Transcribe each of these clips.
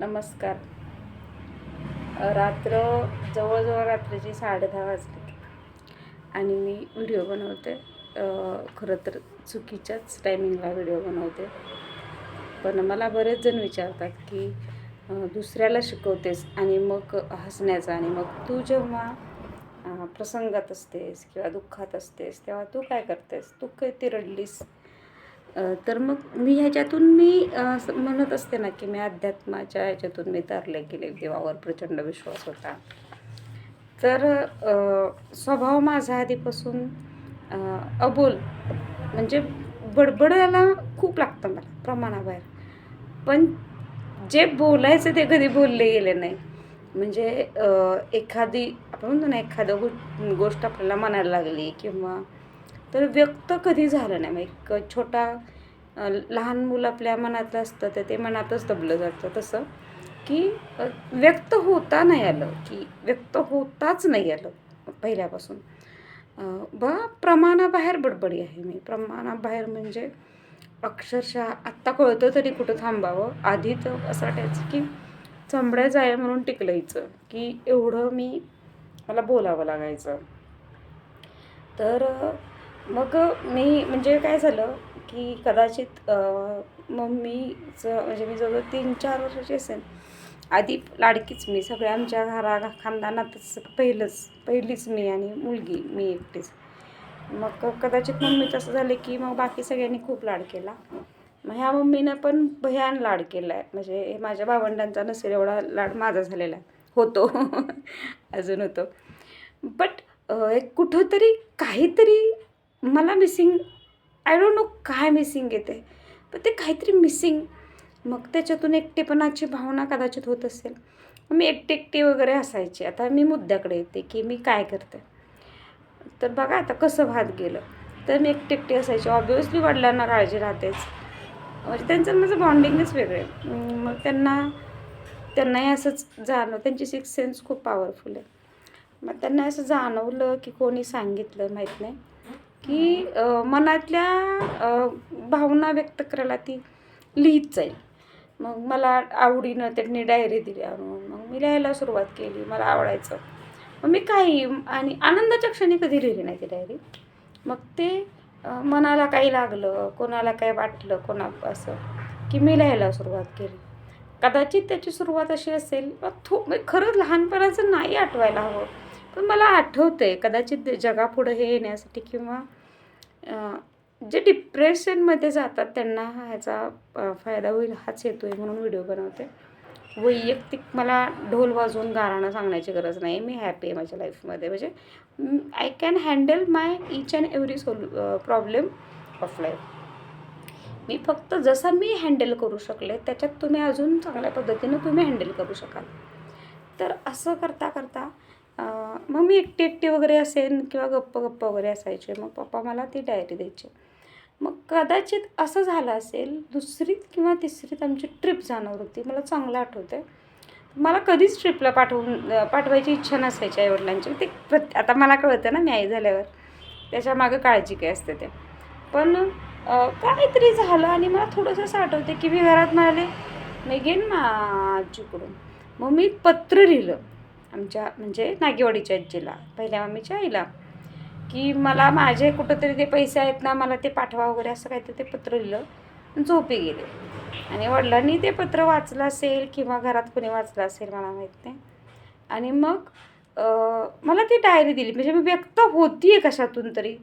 नमस्कार. रात्र जवळजवळ रात्रीची साडे दहा वाजली. आणि मी व्हिडिओ बनवते. खरं तर चुकीच्याच टायमिंगला व्हिडिओ बनवते. पण मला बरेच जण विचारतात की दुसऱ्याला शिकवतेस आणि मग हसण्याचा आणि मग तू जेव्हा प्रसंगात असतेस किंवा दुःखात असतेस तेव्हा तू काय करतेस? तू काय ती रडलीस? तर मग मी ह्याच्यातून मी म्हणत असते ना की मी अध्यात्माच्या ह्याच्यातून मी तरले गेले देवावर प्रचंड विश्वास होता. तर स्वभाव माझा आधीपासून अबोल म्हणजे बडबडायला खूप लागतं मला प्रमाणाबाहेर. पण जे बोलायचं ते कधी बोलले गेले नाही. म्हणजे एखादी आपण म्हणतो ना एखादं गो गोष्ट आपल्याला म्हणायला लागली किंवा तर व्यक्त कधी झालं नाही. मग एक छोटा लहान मुलं आपल्या मनातलं असतं तर ते मनातच दबलं जातं तसं की व्यक्त होता नाही आलं की व्यक्त होताच नाही आलं पहिल्यापासून. ब बा प्रमाणाबाहेर बडबडी आहे मी. प्रमाणाबाहेर म्हणजे अक्षरशः आत्ता कळतं तरी कुठं थांबावं. आधी तर असं वाटायचं की चंबड्या जाय म्हणून टिकलायचं की एवढं मी मला बोलावं लागायचं. तर मग मी म्हणजे काय झालं की कदाचित मम्मीचं म्हणजे मी जवळजवळ तीन चार वर्षाची असेल. आधी लाडकीच मी सगळ्या आमच्या घरा खानदानातच पहिलंच पहिलीच मी आणि मुलगी मी एकटीच. मग कदाचित मम्मीचं असं झालं की मग बाकी सगळ्यांनी खूप लाड केला. मग ह्या मम्मीनं पण भयान लाड केला आहे म्हणजे हे माझ्या भावंडांचा नसेल एवढा लाड माझा झालेला. आहे. होतो. अजून होतो. बट एक कुठंतरी काहीतरी मला मिसिंग आय डोंट नो काय मिसिंग येते. पण ते काहीतरी मिसिंग मग त्याच्यातून एकटेपणाची भावना कदाचित होत असेल. मी एकटे एकटे वगैरे असायची. आता मी मुद्द्याकडे येते की मी काय करते. तर बघा आता कसं भात गेलं. तर मी एकटे एकटे असायची. ऑब्वियसली वडिलांना काळजी राहतेच. म्हणजे त्यांचं माझं बॉन्डिंगच वेगळं. आहे मग त्यांना त्यांनाही असंच जाणव त्यांची सिक्स सेन्स खूप पॉवरफुल आहे. मग त्यांना असं जाणवलं की कोणी सांगितलं माहीत नाही. की मनातल्या भावना व्यक्त करायला ती लिहित जाईल. मग मला आवडीनं त्यांनी डायरी दिली आणून. मग मी लिहायला सुरुवात केली मला आवडायचं. मग मी काही आणि आनंदाच्या क्षणी कधी लिहिली नाही ती डायरी मग ते मनाला काही लागलं कोणाला काय वाटलं कोणा असं की मी लिहायला सुरुवात केली. कदाचित त्याची सुरुवात अशी असेल थो म्हणजे खरंच लहानपणाचं नाही आठवायला हवं. पण मला आठवतंय कदाचित जगापुढं हे येण्यासाठी किंवा जे डिप्रेशनमध्ये जातात त्यांना ह्याचा फायदा होईल हाच येतो आहे म्हणून व्हिडिओ बनवते. वैयक्तिक मला ढोल वाजवून गाणं सांगण्याची गरज नाही मी हॅपी आहे माझ्या लाईफमध्ये म्हणजे I can handle my each and every सोल्यू problem of life मी फक्त जसा मी हँडल करू शकले त्याच्यात तुम्ही अजून चांगल्या पद्धतीनं तुम्ही हँडल करू शकाल. तर असं करता करता मग मी एकटी एकटी वगैरे असेन किंवा गप्प गप्प वगैरे असायचे. मग पप्पा मला ती डायरी द्यायची. मग कदाचित असं झालं असेल दुसरीत किंवा तिसरीत आमची ट्रिप जाणार होती. मला चांगलं आठवतं मला कधीच ट्रिपला पाठवून पाठवायची इच्छा नसायची आईवडिलांची. ते प्रत आता मला कळतं ना मी आई झाल्यावर. त्याच्या मागं काळजी काय असते ते. पण काहीतरी झालं आणि मला थोडंसं असं आठवते की मी घरात म्हणाले मी घेईन ना आजीकडून मग मी पत्र लिहिलं. आमच्या म्हणजे नागेवाडीच्या आजीला पहिल्या मामीच्या आईला की मला माझे कुठंतरी ते पैसे आहेत ना मला ते पाठवा वगैरे असं काहीतरी ते पत्र लिहिलं झोपे गेले. आणि वडिलांनी ते पत्र वाचलं असेल किंवा घरात कोणी वाचलं असेल मला माहीत नाही. आणि मग मला ती डायरी दिली. म्हणजे मी व्यक्त होती आहे कशातून तरी.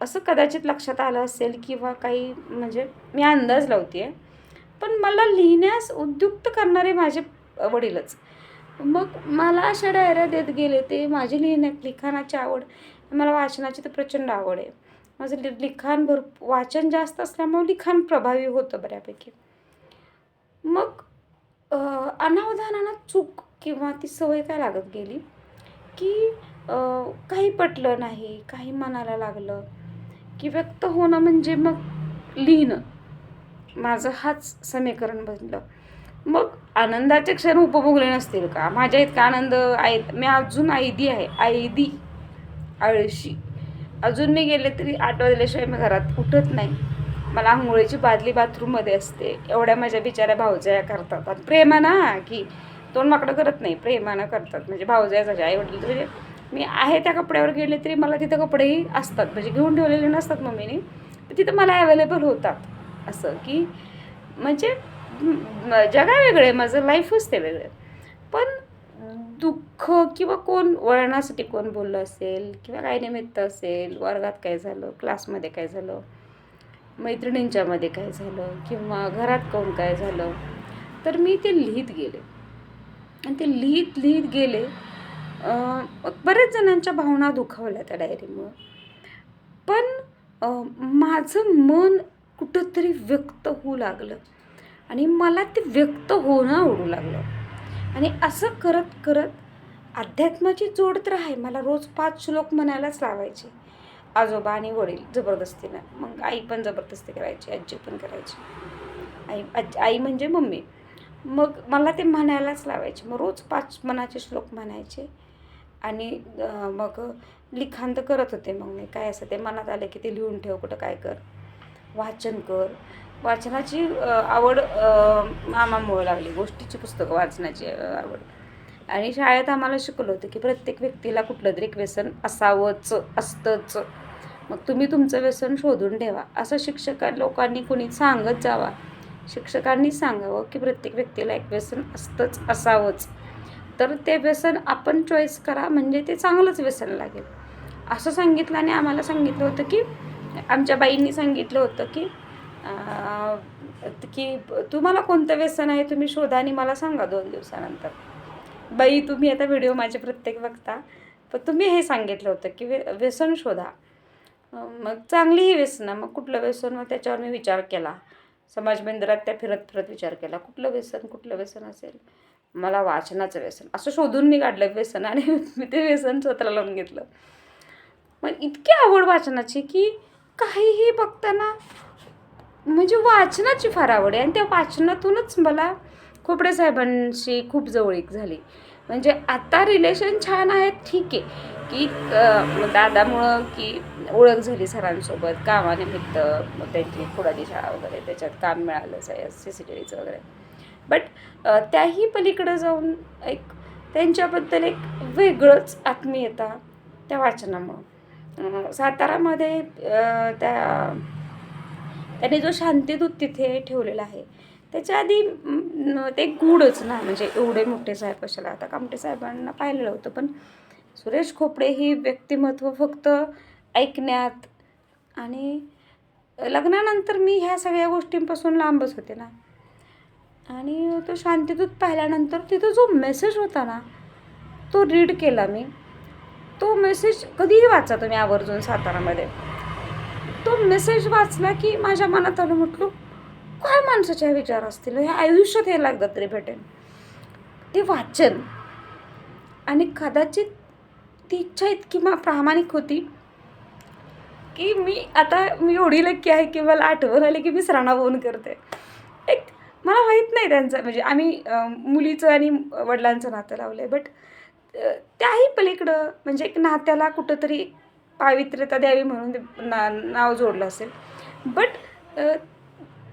असं कदाचित लक्षात आलं असेल किंवा काही म्हणजे मी अंदाज लावते आहे पण मला लिहिण्यास उद्युक्त करणारे माझे वडीलच. मग मला अशा डायऱ्या देत गेले ते माझी लिहिण्या लिखाणाची आवड मला वाचनाची तर प्रचंड आवड आहे. माझं लि लिखाण भर वाचन जास्त असल्यामुळे लिखाण प्रभावी होतं बऱ्यापैकी. मग अनावधानानं चूक किंवा ती सवय काय लागत गेली? की काही पटलं नाही काही मनाला लागलं की व्यक्त होणं म्हणजे मग लिहिणं. माझं हाच समीकरण बनलं. मग आनंदाचे क्षण उपभोगले नसतील का? माझ्या इतका आनंद आहे. मी अजून आयदी आहे. आयदी आळशी. अजून मी गेले तरी आठ वाजल्याशिवाय मी घरात उठत नाही. मला आंघोळीची बादली बाथरूममध्ये असते. एवढ्या माझ्या बिचाऱ्या भाऊजया करतात. आणि प्रेमानं की तोंड माकडं करत नाही. प्रेमानं करतात. म्हणजे भाऊजया झाल्या आई वडील म्हणजे मी आहे त्या कपड्यावर गेले तरी मला तिथं कपडेही असतात. म्हणजे घेऊन ठेवलेले नसतात मम्मीने. तिथं मला अवेलेबल होतात. असं की म्हणजे जगा वेगळे माझं लाईफच ते वेगळे. पण दुःख किंवा कोण वळणासाठी कोण बोललं असेल किंवा काय निमित्त असेल वर्गात काय झालं क्लासमध्ये काय झालं मैत्रिणींच्यामध्ये काय झालं किंवा घरात कोण काय झालं तर मी ते लिहित गेले. आणि ते लिहित लिहित गेले बऱ्याच जणांच्या भावना दुखावल्या त्या डायरीमुळं पण माझं मन कुठंतरी व्यक्त होऊ लागलं. आणि मला ते व्यक्त होणं आवडू लागलं. आणि असं करत करत अध्यात्माची जोड तर आहे. मला रोज पाच श्लोक म्हणायलाच लावायचे. आजोबा आणि वडील जबरदस्तीनं मग आई पण जबरदस्ती करायची आजी पण करायची. आई आजी आई म्हणजे मम्मी. मग मला ते म्हणायलाच लावायचे. मग रोज पाच मनाचे श्लोक म्हणायचे. आणि मग लिखाण तर करत होते मग मी. काय असं ते मनात आलं की ते लिहून ठेव कुठं काय कर. वाचन कर. वाचनाची आवड मामामुळं लागली. गोष्टीची पुस्तकं वाचण्याची आवड. आणि शाळेत आम्हाला शिकवलं होतं की प्रत्येक व्यक्तीला कुठलं तरी एक व्यसन असावंच असतंच. मग तुम्ही तुमचं व्यसन शोधून ठेवा. असं शिक्षका लोकांनी कोणी सांगत जावा. शिक्षकांनी सांगावं की प्रत्येक व्यक्तीला एक व्यसन असतंच असावंच. तर ते व्यसन आपण चॉईस करा म्हणजे ते चांगलंच व्यसन लागेल. असं सांगितलं आणि आम्हाला सांगितलं होतं की आमच्या बाईंनी सांगितलं होतं की की तुम्हाला कोणतं व्यसन आहे तुम्ही शोधा आणि मला सांगा दोन दिवसानंतर. बाई तुम्ही आता व्हिडिओ माझे प्रत्येक बघता. पण तुम्ही हे सांगितलं होतं की व्य व्यसन शोधा. मग चांगली ही व्यसनं मग कुठलं व्यसन? मग त्याच्यावर मी विचार केला. समाज मंदिरात त्या फिरत फिरत विचार केला. कुठलं व्यसन कुठलं व्यसन असेल? मला वाचनाचं व्यसन. असं शोधून मी काढलं व्यसन आणि मी ते व्यसन स्वतःला लावून घेतलं. मग इतकी आवड वाचनाची की काहीही बघताना म्हणजे वाचनाची फार आवड आहे. आणि त्या वाचनातूनच मला खोपडे साहेबांशी खूप जवळीक झाली. म्हणजे आता रिलेशन छान आहेत ठीक आहे. की दादामुळं की ओळख झाली सरांसोबत कामानिमित्त मग त्यांची खुडाली शाळा वगैरे त्याच्यात काम मिळालं सी सी टी व्हीचं वगैरे. बट त्याही पलीकडं जाऊन एक त्यांच्याबद्दल एक वेगळंच आत्मीयता त्या वाचनामुळं. सातारामध्ये त्या त्याने जो शांतीदूत तिथे ठेवलेला आहे त्याच्या आधी ते गूढच ना म्हणजे एवढे मोठे साहेब कशाला? आता कामटे साहेबांना पाहिलेलं होतं पण सुरेश खोपडे ही व्यक्तिमत्व फक्त ऐकण्यात आणि लग्नानंतर मी ह्या सगळ्या गोष्टींपासून लांबच होते ना. आणि तो शांतीदूत पाहिल्यानंतर तिथं जो मेसेज होता ना तो रीड केला मी. तो मेसेज कधीही वाचा तुम्ही आवर्जून सातारामध्ये. तो मेसेज वाचला की माझ्या मनात आलं म्हटलं काय माणसाच्या विचार असतील? हे आयुष्यात हे लागतात तरी भेटेल ते वाचन. आणि कदाचित ती इच्छा इतकी मा प्रामाणिक होती की मी आता मी एवढी लक्की आहे की मला आठवण आली की मी सरांना फोन करते. एक मला माहीत नाही त्यांचं म्हणजे आम्ही मुलीचं आणि वडिलांचं नातं लावलं आहे बट त्याही पलीकडं म्हणजे एक नात्याला कुठंतरी पावित्र्यता द्यावी म्हणून ना नाव जोडलं असेल. बट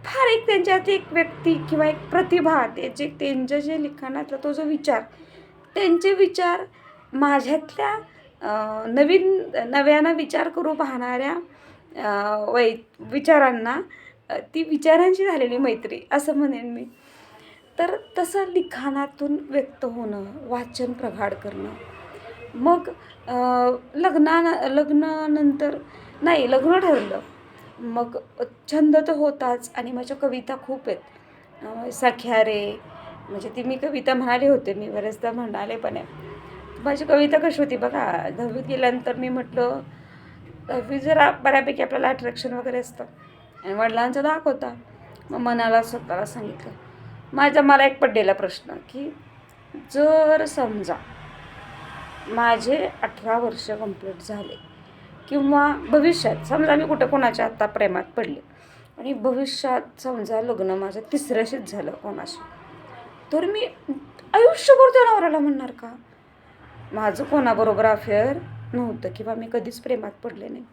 फार एक त्यांच्यात एक व्यक्ती किंवा एक प्रतिभा ते जे त्यांच्या जे लिखाणातला तो जो विचार त्यांचे विचार माझ्यातल्या नवीन नव्यानं विचार करू पाहणाऱ्या वै विचारांना ती विचारांची झालेली मैत्री असं म्हणेन मी. तर तसं लिखाणातून व्यक्त होणं वाचन प्रगाड करणं मग लग्नान लग्ना लग्नानंतर नाही लग्न ठरलं. मग छंद तर होताच आणि माझ्या कविता खूप आहेत. सख्या रे म्हणजे ती मी कविता म्हणाले होते मी बरेचदा म्हणाले पण आहे. माझी कविता कशी होती बघा दहावीत गेल्यानंतर मी म्हटलं दहावी जरा बऱ्यापैकी आपल्याला अट्रॅक्शन वगैरे असतं. आणि वडिलांचा धाक होता. मग मनाला स्वतःला सांगितलं. माझा मला एक पडलेला प्रश्न की जर समजा माझे अठरा वर्ष कंप्लीट झाले. किंवा भविष्यात समजा मी कुठं कोणाच्या आत्ता प्रेमात पडले. आणि भविष्यात समजा लग्न माझं तिसऱ्याशीच झालं कोणाशी. तर मी आयुष्यभर त्या नवऱ्याला म्हणणार का? माझं कोणाबरोबर अफेअर नव्हतं किंवा मी कधीच प्रेमात पडले नाही.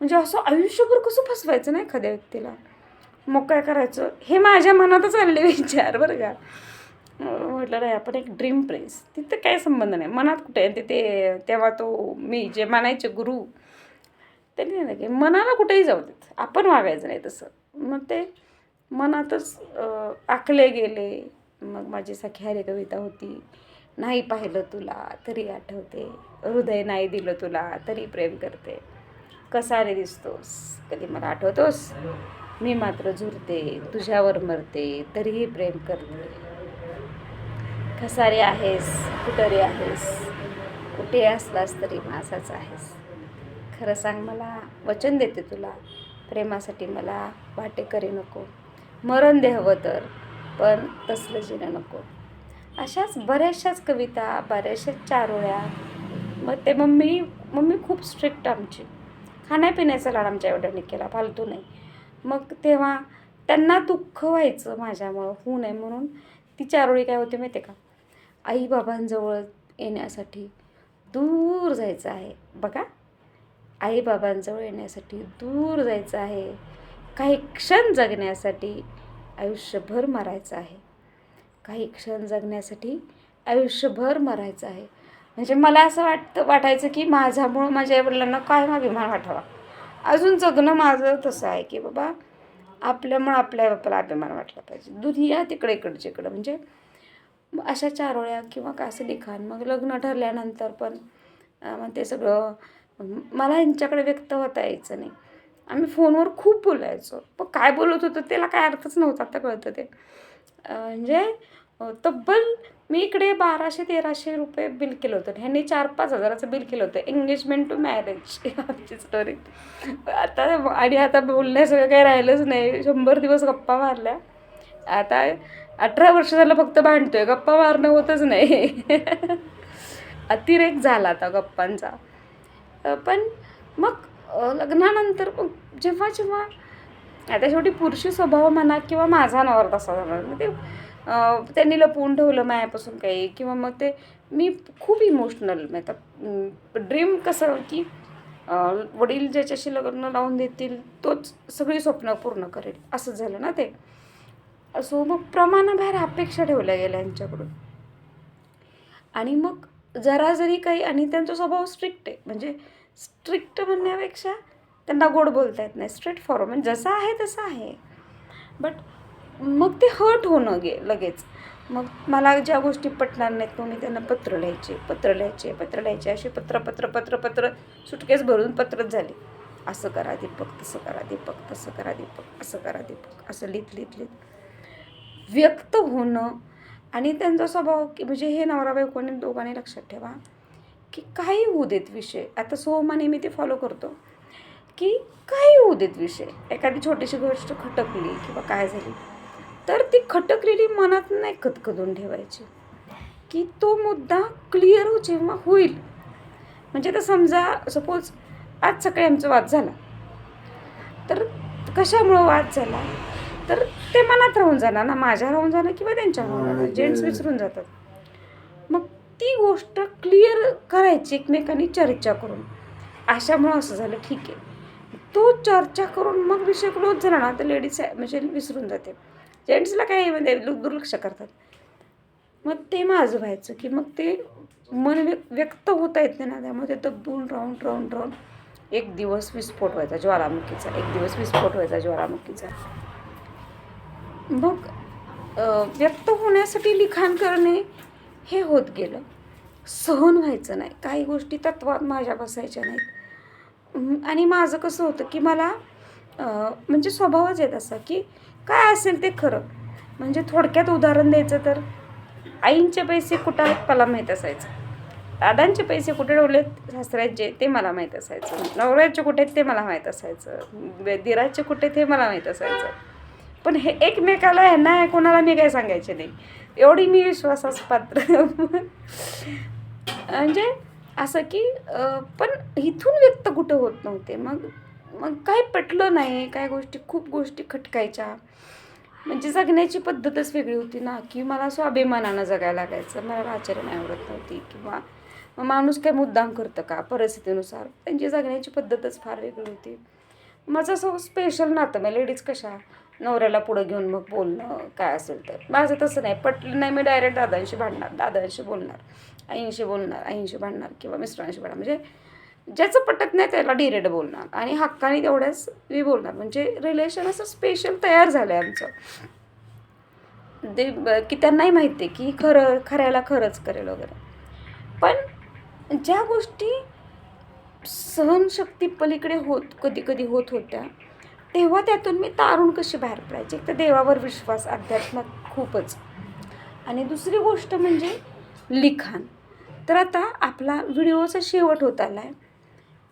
म्हणजे असं आयुष्यभर कसं फसवायचं ना एखाद्या व्यक्तीला? मग काय करायचं? हे माझ्या मनातच आलेले विचार बरं का. म्हटलं नाही आपण एक ड्रीम प्रेस तिथं काय संबंध नाही. मनात कुठे आहे? तिथे तेव्हा तो मी जे मानायचे गुरु त्यांनी नाही की मनाला कुठेही जाऊ देत. आपण वागायचं नाही तसं. मग ते मनातच आखले गेले. मग माझी सखी हरे कविता होती. नाही पाहिलं तुला तरी आठवते. हृदय नाही दिलं तुला तरी प्रेम करते. कसा रे दिसतोस? कधी मला आठवतोस? मी मात्र झुरते तुझ्यावर मरते तरीही प्रेम करते. कसारे आहेस कुठंरी आहेस. कुठे असलास तरी माझाच आहेस. खरं सांग मला वचन देते तुला. प्रेमासाठी मला वाटे करी नको. मरण दे हवं तर पण तसलं जिणं नको. अशाच बऱ्याचशाच कविता बऱ्याचशाच चारोळ्या. मग ते मम्मी मम्मी खूप स्ट्रिक्ट आमची. खाण्यापिण्याचा लाड आमच्या एवढ्याने केला फालतू नाही. मग तेव्हा त्यांना दुःख व्हायचं माझ्यामुळं होऊ नये म्हणून. ती चारोळी काय होते माहिती का? आईबाबांजवळ येण्यासाठी दूर जायचं आहे. बघा आईबाबांजवळ येण्यासाठी दूर जायचं आहे. काही क्षण जगण्यासाठी आयुष्यभर मरायचं आहे. काही क्षण जगण्यासाठी आयुष्यभर मरायचं आहे. म्हणजे मला असं वाटतं वाटायचं की माझ्यामुळं माझ्या आईवडिलांना कायम अभिमान वाटावा. अजून जगणं माझं तसं आहे की बाबा आपल्यामुळं आपल्या बापाला अभिमान वाटला पाहिजे. दुनिया तिकडे इकडच्या इकडं म्हणजे अशा चारोळ्या किंवा काय असं लिखाण मग लग्न ठरल्यानंतर पण मग ते सगळं मला यांच्याकडे व्यक्त होता यायचं नाही. आम्ही फोनवर खूप बोलायचो. पण काय बोलत होतो त्याला काय अर्थच नव्हता आता कळतं ते. म्हणजे तब्बल मी इकडे बाराशे तेराशे रुपये बिल केलं होतं. ह्यांनी चार पाच हजाराचं बिल केलं होतं. एंगेजमेंट टू मॅरेज आमची स्टोरी आता आणि आता बोलण्यासगळं काही राहिलंच नाही. शंभर दिवस गप्पा मारल्या. आता अठरा वर्ष झालं फक्त भांडतोय गप्पा मारणं होतच नाही. अतिरेक झाला आता गप्पांचा. पण मग लग्नानंतर मग जेव्हा जेव्हा आता शेवटी पुरुषी स्वभाव म्हणा किंवा माझा नवर तसा झाला मग ते त्यांनी लपवून ठेवलं मायापासून काही किंवा मग ते मी खूप इमोशनल आता ड्रीम कसं की वडील ज्याच्याशी लग्न लावून देतील तोच सगळी स्वप्न पूर्ण करेल असं झालं ना ते. असो मग प्रमाणाबाहेर अपेक्षा ठेवल्या गेल्या यांच्याकडून. आणि मग जरा जरी काही आणि त्यांचा स्वभाव स्ट्रिक्ट आहे. म्हणजे स्ट्रिक्ट म्हणण्यापेक्षा त्यांना गोड बोलता येत नाही. स्ट्रेट फॉरवर्ड म्हणजे जसं आहे तसं आहे. बट मग ते हर्ट होणं गे लगेच. मग मला ज्या गोष्टी पटणार नाहीत मग मी त्यांना पत्र लिहायचे पत्र लिहायचे पत्र लिहायचे. असे पत्र पत्र पत्र पत्र सुटकेस भरून पत्रच झाले. असं करा दीपक तसं करा दीपक तसं करा दीपक असं करा दीपक. असं लिहित लिहित लिहित. व्यक्त होणं आणि त्यांचा स्वभाव की म्हणजे हे नवरा बायकोने दोघांनी लक्षात ठेवा की काही होऊ देत विषय. आता सोमाने मी ते फॉलो करतो की काही होऊ देत विषय. एखादी छोटीशी गोष्ट खटकली किंवा काय झाली तर ती खटकलेली मनात नाही खतखदून ठेवायची. की तो मुद्दा क्लिअर हो जेव्हा होईल. म्हणजे आता समजा सपोज आज सकाळी आमचा वाद झाला. तर कशामुळं वाद झाला? तर ते मनात राहून जाणार ना माझ्या राहून जाणार किंवा त्यांच्या राहून जाणार जेंट्स विसरून जातात. मग ती गोष्ट क्लिअर करायची एकमेकांनी चर्चा करून. अशामुळं असं झालं ठीक आहे. तो चर्चा करून मग विषय क्लोज झाला ना तर लेडीज म्हणजे विसरून जाते. जेंट्सला काय म्हणजे दुर्लक्ष करतात. मग ते माझं व्हायचं की मग ते मन व्य व्यक्त होता येत नाही ना त्यामुळे ते दबून राहून राहून राहून एक दिवस विस्फोट व्हायचा ज्वालामुखीचा एक दिवस विस्फोट व्हायचा ज्वालामुखीचा. मग व्यक्त होण्यासाठी लिखाण करणे हे होत गेलं. सहन व्हायचं नाही. काही गोष्टी तत्वात माझ्या बसायच्या नाहीत. आणि माझं कसं होतं की मला म्हणजे स्वभावच येत असा की काय असेल ते खरं. म्हणजे थोडक्यात उदाहरण द्यायचं तर आईंचे पैसे कुठं आहेत मला माहीत असायचं. दादांचे पैसे कुठे ठेवलेत सासऱ्यांचे ते मला माहीत असायचं. नवऱ्याचे कुठे आहेत ते मला माहीत असायचं. दिराचे कुठे आहेत हे मला माहीत असायचं. पण हे एकमेकाला ह्यांना कोणाला मी काय सांगायचे नाही. एवढी मी विश्वासास पात्र म्हणजे असं की पण इथून व्यक्त कुठं होत नव्हते. मग मग काय पटलं नाही काय गोष्टी खूप गोष्टी खटकायच्या. म्हणजे जगण्याची पद्धतच वेगळी होती ना की मला स्वाभिमानानं जगायला लागायचं. मला आचरण आवडत नव्हती. किंवा मग माणूस काय मुद्दाम करतं का? परिस्थितीनुसार. त्यांची जगण्याची पद्धतच फार वेगळी होती. माझं असं स्पेशल नातं मग लेडीज कशा? नवऱ्याला पुढं घेऊन मग बोलणं काय असेल तर. माझं तसं नाही पटलं नाही मी डायरेक्ट दादांशी भांडणार दादांशी बोलणार आईंशी बोलणार आईंशी भांडणार किंवा मिस्टरांशी भांडणार. म्हणजे ज्याचं पटत नाही त्याला डिरेक्ट बोलणार आणि हक्काने तेवढ्याच मी बोलणार. म्हणजे रिलेशन असं स्पेशल तयार झालं आहे आमचं. ते ब- की त्यांनाही माहिती आहे की खरं खऱ्याला खरंच करेल वगैरे. पण ज्या गोष्टी सहनशक्ती पलीकडे होत कधी कधी होत होत्या तेव्हा त्यातून मी तारून कशी बाहेर पडायची? एक तर देवावर विश्वास अध्यात्मात खूपच. आणि दुसरी गोष्ट म्हणजे लिखाण. तर आता आपला व्हिडिओचा शेवट होत आला आहे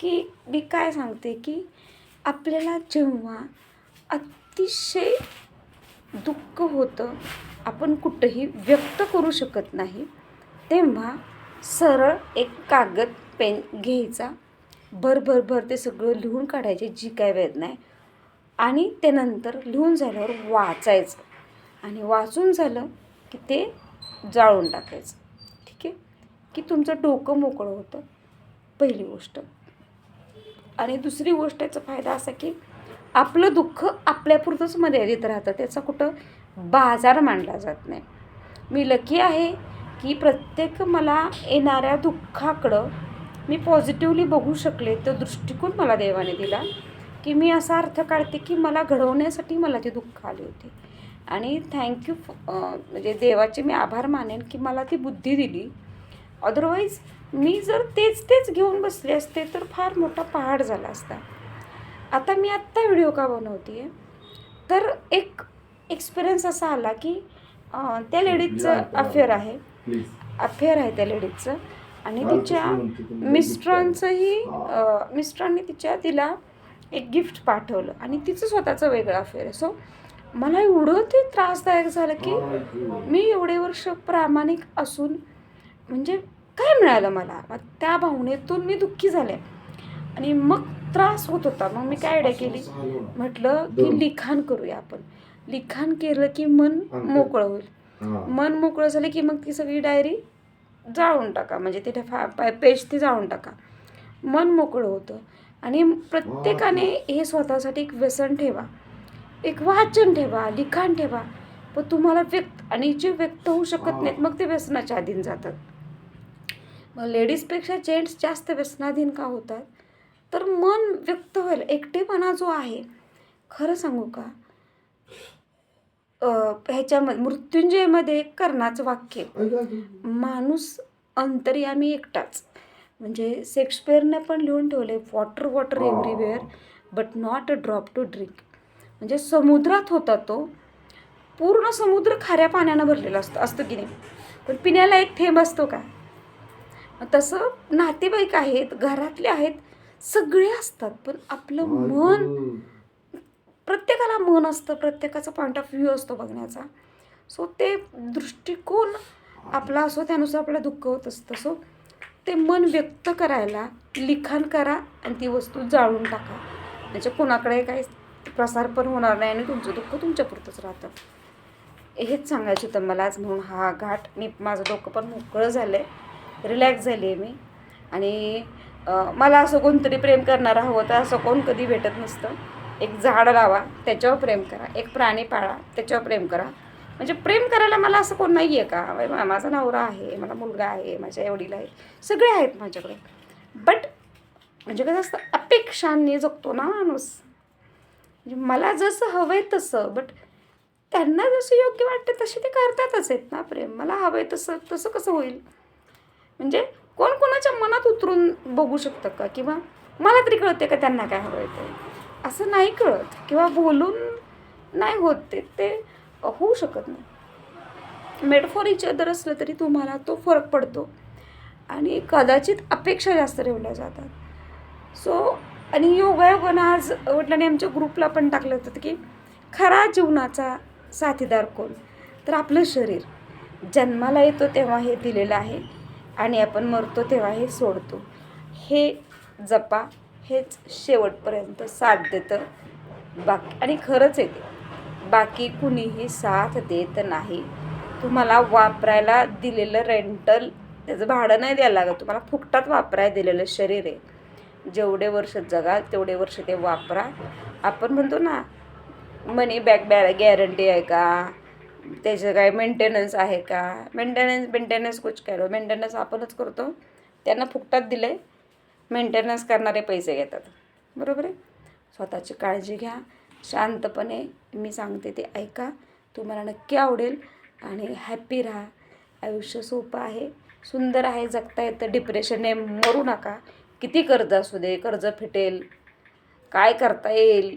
की मी काय सांगते की आपल्याला जेव्हा अतिशय दुःख होतं आपण कुठंही व्यक्त करू शकत नाही तेव्हा सरळ एक कागद पेन घ्यायचा. भर भर भर ते सगळं लिहून काढायचे जी काय वेदना आहे. आणि ते नंतर लिहून झाल्यावर वाचायचं. आणि वाचून झालं की ते जाळून टाकायचं. ठीक आहे? की तुमचं डोकं मोकळं होतं. पहिली गोष्ट. आणि दुसरी गोष्ट याचा फायदा असा की आपलं दुःख आपल्यापुरतंच मर्यादित राहतं. त्याचा कुठं बाजार मांडला जात नाही. मी लकी आहे की प्रत्येक मला येणाऱ्या दुःखाकडं मी पॉझिटिव्हली बघू शकले तो दृष्टिकोन मला देवाने दिला. की मी असा अर्थ काढते की मला घडवण्यासाठी मला ती दुःख आली होती. आणि थँक्यू म्हणजे देवाचे मी आभार मानेन की मला ती बुद्धी दिली. अदरवाईज मी जर तेच तेच घेऊन बसले असते तर फार मोठा पहाड झाला असता. आता मी आत्ता व्हिडिओ का बनवते आहे तर एक एक्सपिरियन्स असा आला की त्या लेडीजचं अफेअर आहे. अफेअर आहे त्या लेडीजचं आणि तिच्या मिस्टरांचंही मिस्टरांनी तिच्या तिला एक गिफ्ट पाठवलं आणि तिचं स्वतःचं वेगळं अफेअर आहे. सो मला एवढं ते त्रासदायक झालं की मी एवढे वर्ष प्रामाणिक असून म्हणजे काय मिळालं मला? मग त्या भावनेतून मी दुःखी झाले. आणि मग त्रास होत होता. मग मी काय आयडिया केली? म्हटलं की लिखाण करूया आपण. लिखाण केलं की मन मोकळं होईल. मन मोकळं झालं की मग ती सगळी डायरी जाळून टाका. म्हणजे तिथे फा पेज ती जाळून टाका. मन मोकळं होतं. आणि प्रत्येकाने हे स्वतःसाठी एक व्यसन ठेवा. एक वाचन ठेवा लिखाण ठेवा. पण तुम्हाला व्यक्त आणि जे व्यक्त होऊ शकत नाहीत मग ते व्यसनाच्या अधीन जातात. मग लेडीजपेक्षा जेंट्स जास्त व्यसनाधीन का होतात? तर मन व्यक्त व्हायला एकटेपणा जो आहे खरं सांगू का? ह्याच्यामध्ये मृत्युंजयमध्ये कर्णाचं वाक्य. माणूस अंतर्यामी एकटाच. म्हणजे शेक्सपिअरने पण लिहून ठेवले water water everywhere but not a drop to drink म्हणजे समुद्रात होता तो पूर्ण समुद्र खाऱ्या पाण्यानं भरलेला असतो असतं की नाही? पण पिण्याला एक थेंब असतो का? तसं नातेवाईक आहेत घरातले आहेत सगळे असतात पण आपलं मन प्रत्येकाला मन असतं प्रत्येकाचा पॉईंट ऑफ व्ह्यू असतो बघण्याचा. सो ते दृष्टिकोन आपला असो त्यानुसार आपल्याला दुःख होत असतं. सो ते मन व्यक्त करायला लिखाण करा आणि ती वस्तू जाळून टाका. म्हणजे कोणाकडे काही प्रसार पण होणार नाही आणि तुमचं दुःख तुमच्यापुरतंच राहतं. हेच सांगायचं होतं मला आज म्हणून. हा घाट मी माझं डोकं पण मोकळं झालं आहे रिलॅक्स झाली आहे मी. आणि मला असं कोणतरी प्रेम करणारा हवं तर असं कोण कधी भेटत नसतं. एक झाड लावा त्याच्यावर प्रेम करा. एक प्राणी पाळा त्याच्यावर प्रेम करा. म्हणजे प्रेम करायला मला असं कोण नाही आहे का माझा नवरा आहे मला मुलगा आहे माझ्या वडील आहे सगळे आहेत माझ्याकडे. बट म्हणजे कसं असतं अपेक्षांनी जगतो ना माणूस. म्हणजे मला जसं हवं आहे तसं बट त्यांना जसं योग्य वाटतं तसे ते करतातच आहेत ना प्रेम. मला हवं आहे तसं तसं कसं होईल? म्हणजे कोण कोणाच्या मनात उतरून बघू शकतं का? किंवा मला तरी कळते का त्यांना काय हवं आहे ते? असं नाही कळत. किंवा बोलून नाही होत ते ते होऊ शकत नाही. मेटफॉर इच अदर असलं तरी तुम्हाला तो फरक पडतो. आणि कदाचित अपेक्षा जास्त ठेवल्या जातात. सो आणि योगायोगानं आज वडिलांनी आमच्या ग्रुपला पण टाकलं होतं की खरा जीवनाचा साथीदार कोण? तर आपलं शरीर. जन्माला येतो तेव्हा हे दिलेलं आहे आणि आपण मरतो तेव्हा हे सोडतो. हे जपा हेच शेवटपर्यंत साथ देतं बाकी. आणि खरंच येते बाकी कुणीही साथ देत नाही. तुम्हाला वापरायला दिलेलं रेंटल त्याचं भाडं नाही द्यायला लागत. तुम्हाला फुकटात वापराय दिलेलं शरीर आहे. जेवढे वर्ष जगाल तेवढे वर्ष ते वापरा. आपण म्हणतो ना मनी बॅक बॅ गॅरंटी आहे का? त्याचं काय मेंटेनन्स आहे का? मेंटेनन्स मेंटेनन्स कुछ करो. मेंटेनन्स आपणच करतो. त्यांना फुकटात दिलं आहे मेंटेनन्स करणारे पैसे घेतात. बरोबर आहे? स्वतःची काळजी घ्या. शांतपणे मी सांगते ते ऐका. तुम्हाला नक्की आवडेल आणि हॅप्पी राहा. आयुष्य सोपं आहे. सुंदर आहे. जगता येतं. डिप्रेशनने मरू नका. किती कर्ज असू दे. कर्ज फिटेल. काय करता येईल.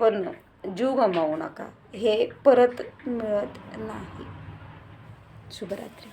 पण जीव गमावू नका. हे परत मिळत नाही. शुभरात्री.